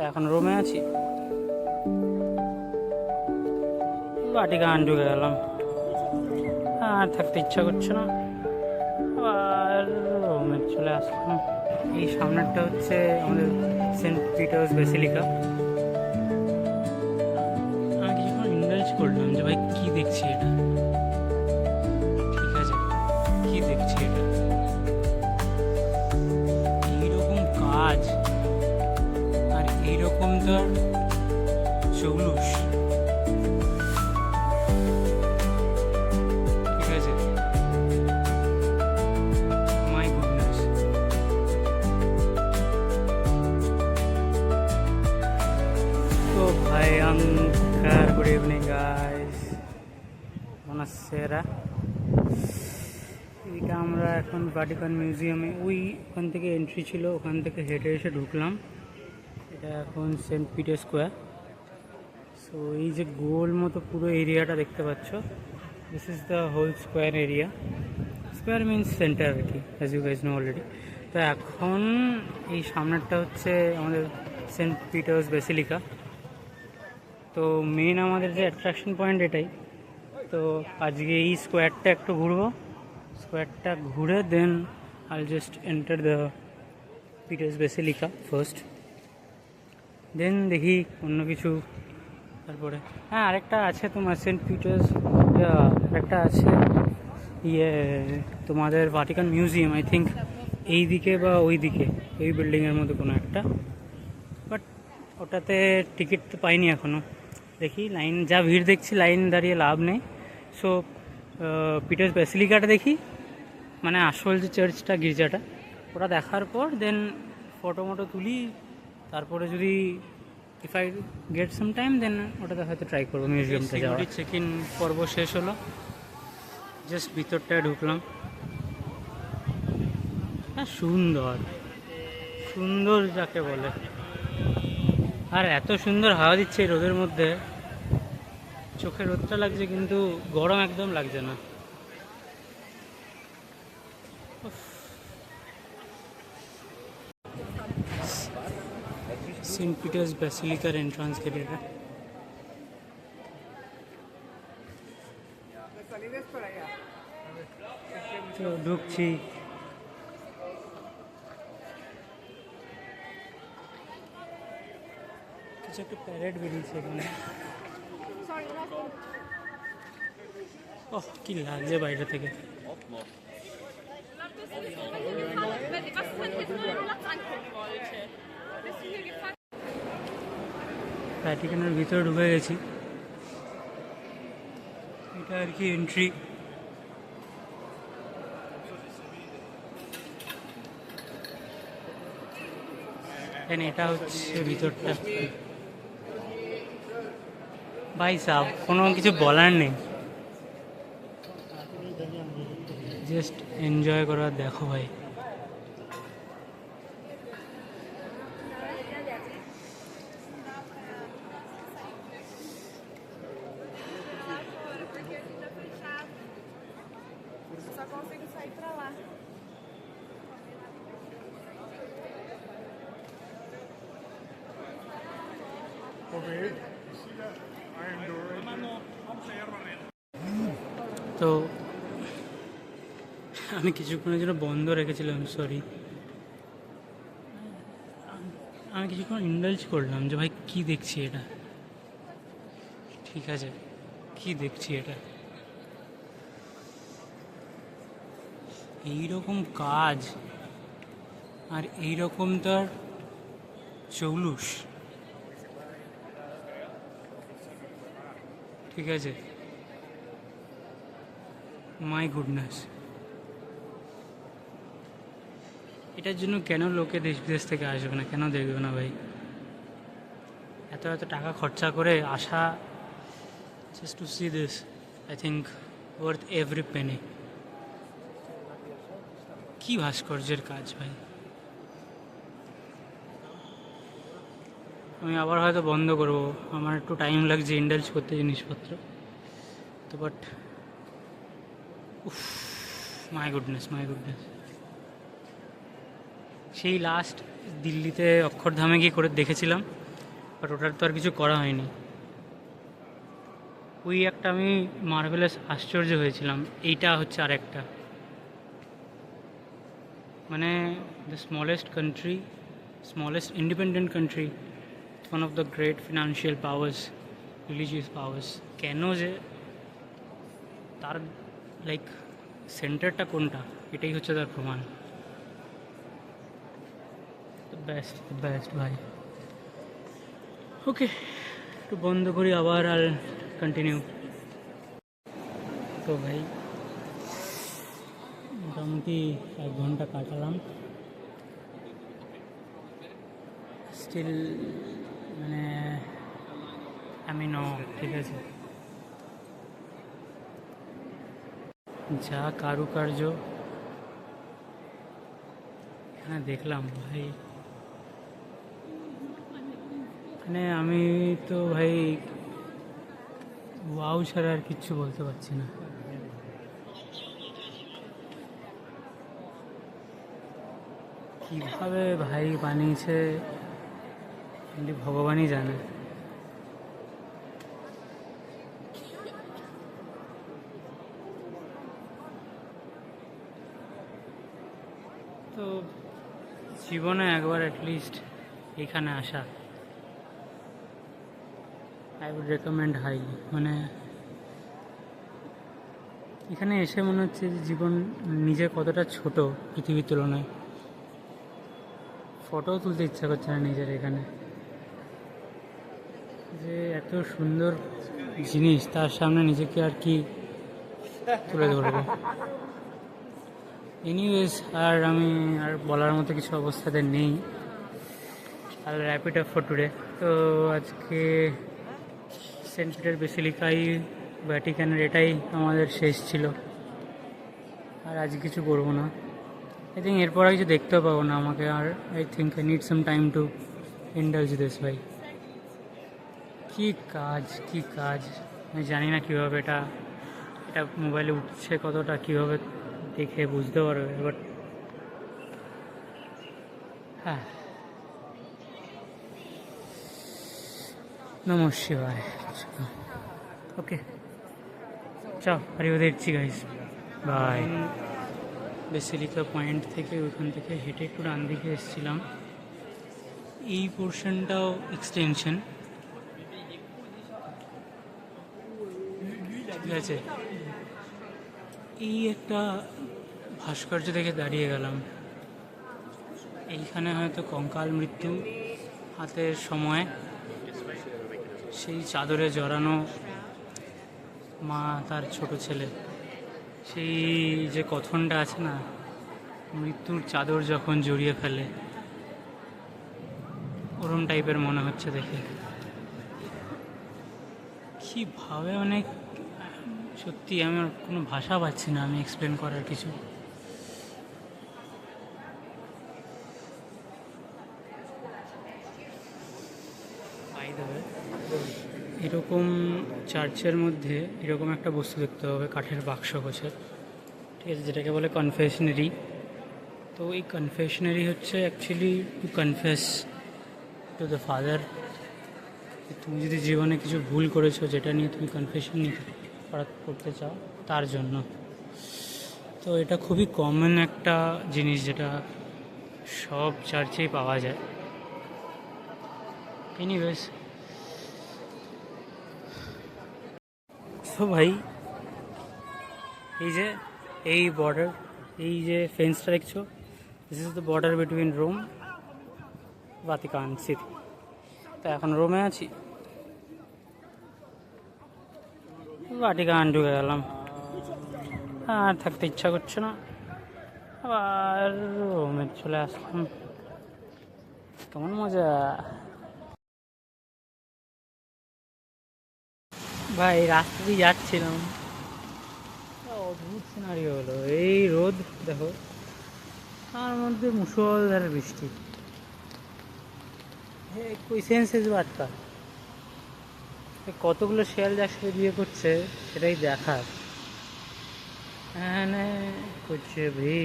তা এখন রুমে আছি। বাটিকান ঢুকে গেলাম। আর থাকতে ইচ্ছা করছে না। আর রুমে চলে আসলাম। এই সামনেরটা হচ্ছে আমাদের সেন্ট পিটার্স বেসিলিকা আমি কিছুক্ষণ ইন্ডালজ করলাম যে ভাই কি দেখছি? বুonasera এইটা আমরা এখন ভাটিকান মিউজিয়ামে, ওই ওখান থেকে এন্ট্রি ছিল, ওখান থেকে হেঁটে এসে ঢুকলাম। এটা এখন সেন্ট পিটার স্কোয়ার। সো এই যে গোল মতো পুরো এরিয়াটা দেখতে পাচ্ছ this is the whole square area square means centre আর কি as you guys know already তো এখন এই সামনেরটা হচ্ছে আমাদের সেন্ট পিটার্স বেসিলিকা। তো মেন আমাদের যে অ্যাট্রাকশন পয়েন্ট এটাই। তো আজকে এই স্কোয়ারটা একটু ঘুরবো। স্কোয়ারটা ঘুরে then I just enter the Peter's basilica first then দেখি অন্য কিছু তারপরে। হ্যাঁ আরেকটা আছে তোমার সেন্ট পিটার্স একটা আছে ইয়ে তোমাদের ভাটিকান মিউজিয়াম আই থিঙ্ক এই দিকে বা ওই দিকে ওই বিল্ডিংয়ের মধ্যে কোনো একটা। বাট ওটাতে টিকিট তো পাইনি এখনও দেখি লাইন যা ভিড় দেখছি লাইন দাঁড়িয়ে লাভ নেই। সো পিটার্স বেসিলিকাটা দেখি। মানে আসল যে চার্চটা গির্জাটা ওটা দেখার পর দেন ফটো মটো তুলি। তারপরে যদি if I get some time then ওটাতে হয়তো ট্রাই করব মিউজিয়ামটা যাওয়া চেক ইন পর্ব শেষ হলো। জাস্ট ভিতরটায় ঢুকলাম। হ্যাঁ সুন্দর। সুন্দর যাকে বলে। আর এত সুন্দর হাওয়া দিচ্ছে এই রোদের মধ্যে। চোখে রোদটা লাগছে, কিন্তু গরম একদম লাগছে না। সেন্ট পিটার্স ব্যাসিলিকার এন্ট্রান্স গেট এটা। তো ঢুকছি। কিছু একটা প্যারেড বেরিয়েছে এখানে। ওহ, কি লাগছে বাইরে থেকে? প্যাটিকানের ঢুকে গেছি। এটা আর কি এন্ট্রি এটা হচ্ছে ভিতরটা। ভাই সাহ কোনো কিছু বলার নেই জাস্ট এনজয় করো আর দেখো ভাই Só consigo sair pra lá. তো আমি কিছুক্ষণের জন্য বন্ধ রেখেছিলাম সরি আমি কিছুক্ষণ ইন্ডালজ করলাম যে, ভাই, কি দেখছি এটা? ঠিক আছে, কি দেখছি এটা? এই রকম কাজ আর এই রকম তার চৌলুস। ঠিক আছে। মাই গুডনেস এটার জন্য কেন লোকে দেশ বিদেশ থেকে আসবে না? কেন দেখবে না ভাই? এত এত টাকা খরচা করে আসা just to see this I think worth every penny কি ভাস্কর্যের কাজ ভাই? আমি আবার হয়তো বন্ধ করব। আমার একটু টাইম লাগছে ইন্ডালজ করতে জিনিসপত্র। তো বাট উফ মাই গুডনেস মাই গুডনেস সেই লাস্ট দিল্লিতে অক্ষরধামে গিয়ে করে দেখেছিলাম বাট ওটার তো আর কিছু করা হয়নি। ওই একটা আমি মার্ভেলাস আশ্চর্য হয়েছিলাম। এইটা হচ্ছে আর একটা মানে the smallest country smallest independent country one of the great financial powers religious powers কেন যে তার লাইক সেন্টারটা কোনটা? এটাই হচ্ছে তার প্রমাণ। বেস্ট বেস্ট ভাই। ওকে একটু বন্ধ করি আবার আর কন্টিনিউ তো ভাই, মোটামুটি এক ঘণ্টা কাটালাম। স্টিল মানে আমি ন ঠিক আছে। যা কারুকার্য। এখানে দেখলাম, ভাই। মানে আমি তো, ভাই ওয়াও ছাড়া আর কিচ্ছু বলতে পারছি না। কীভাবে ভাই বানিয়েছে? খালি ভগবানই জানে। তো জীবনে একবার অ্যাটলিস্ট এখানে আসা আই উড রেকমেন্ড হাইলি মানে এখানে এসে মনে হচ্ছে যে জীবন নিজে কতটা ছোট পৃথিবীর তুলনায়। ফটো তুলতে ইচ্ছা করছে না নিজের এখানে। যে এত সুন্দর জিনিস, তার সামনে নিজেকে আর কি তুলে ধরবো। এনিওয়েজ আর আমি আর বলার মতো কিছু অবস্থাতে নেই। আর র্যাপিড আপ ফর টুডে তো আজকে সেন্ট পিটার বেসিলিকাই ভ্যাটিকানের এটাই আমাদের শেষ ছিল। আর আজ কিছু করব না। আই থিঙ্ক এরপর আর কিছু দেখতেও পাবো না আমাকে। আর I think I need some time to indulge this ভাই। কী কাজ কী কাজ? আমি জানি না কীভাবে এটা এটা মোবাইলে উঠছে কতটা, কীভাবে দেখে বুঝতে পারবে বাট হ্যাঁ। নম শিবায় okay ciao arrivederci guys bye basilica point থেকে ওইখান থেকে হেঁটে একটু ডান দিকে এসেছিলাম। এই পোর্শনটাও এক্সটেনশন ঠিক আছে এই একটা ভাস্কর্য দেখে দাঁড়িয়ে গেলাম। এইখানে হয়তো কঙ্কাল মৃত্যু, হাতের সময়, সেই চাদরে জড়ানো মা তার ছোট ছেলে। সেই যে কথনটা আছে না, মৃত্যুর চাদর যখন জড়িয়ে ফেলে, ওরম টাইপের মনে হচ্ছে দেখে। কীভাবে মানে সত্যি আমার কোনো ভাষা পাচ্ছি না, আমি এক্সপ্লেন করার কিছু। এরকম চার্চের মধ্যে এরকম একটা বস্তু দেখতে হবে, কাঠের বাক্স গোছের ঠিক আছে, যেটাকে বলে কনফেশনারি তো এই কনফেশনারি হচ্ছে actually to confess to the father তুমি যদি জীবনে কিছু ভুল করেছ, যেটা নিয়ে তুমি কনফেশন নিতে করা করতে চাও তার জন্য। তো এটা খুবই কমন একটা জিনিস যেটা সব চার্চেই পাওয়া যায়। এনিওয়েজ তো ভাই, এই যে, এই বর্ডার এই যে ফেন্সটা দেখছ this is the border between Rome Vatican city তো এখন রোমে আছি। ভাটিকান ঢুকে গেলাম। আর থাকতে ইচ্ছা করছে না। আবার রোমে চলে আসলাম। কেমন মজা। ভাই, রাস্তা দিয়ে যাচ্ছিলাম। অদ্ভুত সিনারি হলো। এই রোদ, দেখো। তার মধ্যে মুসলধারে বৃষ্টি। কোই সেন্স ইজ বাট কা এ কতগুলো শেয়াল একসাথে সাথে বিয়ে করছে সেটাই দেখার। হ্যাঁ করছে ভি।